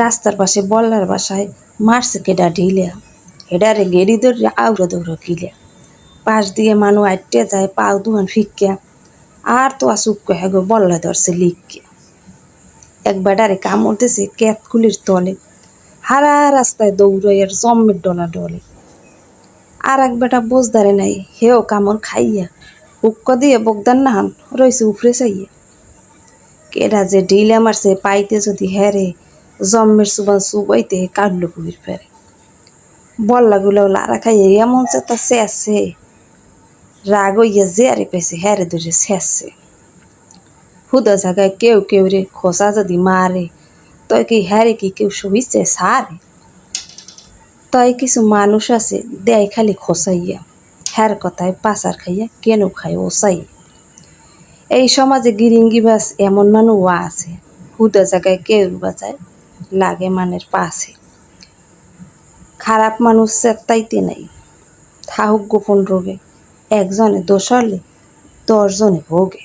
রাস্তার পাশে বল্লার বাসায় মারছে কেডা ঢিলিয়া হেডারে গেড়ি ধরে আউড়ে দৌড়ে কিলে পাশ দিয়ে মানু আটটে যায়, পাও দুহান ফিক্কা। আর তো আসুক কহে গো বল্লা ধরছে লিখকে এক বেডারে কামড় দিছে ক্যাতকুলির তলে। হারা রাস্তায় দৌড়াইয়ার জম্মের ডলা ডলে। আর এক বেটা বোঝদারে নাই, হেও কামড় খাইয়া। উক্ক দিয়ে বগদান নাহান রইছে উফরে চাইয়া। কেডা যে ঢিলে মারছে, পাইতে যদি হেরে জম্মের সুবান সুবাইতে কাটলো পুলির ফেরে। বল্লাগুলো লারা খাইয়ে এমন চেতা শেষে রাগ হইয়া যে আরে পেছে হেরে ধরে শেষে হুদা জায়গায় কেউ কেউ রে খোসা যদি মারে, তয় কি হ্যারে কি কেউ সহিছে সারে? তয় কিছু মানুষ আছে, দেয় খালি খোসাইয়া হ্যার কথায় পাচার খাইয়া কেন খায় ওসাই? এই সমাজে গিরিঙ্গিবাস এমন মানুষ আছে। হুদা জায়গায় কেউ বাজায় লাগে মানের পাশে। খারাপ মানুষ চেত্তাইতে নাই। থাহুক গোপন রোগে। একজনে দোষালে দশজনে ভোগে।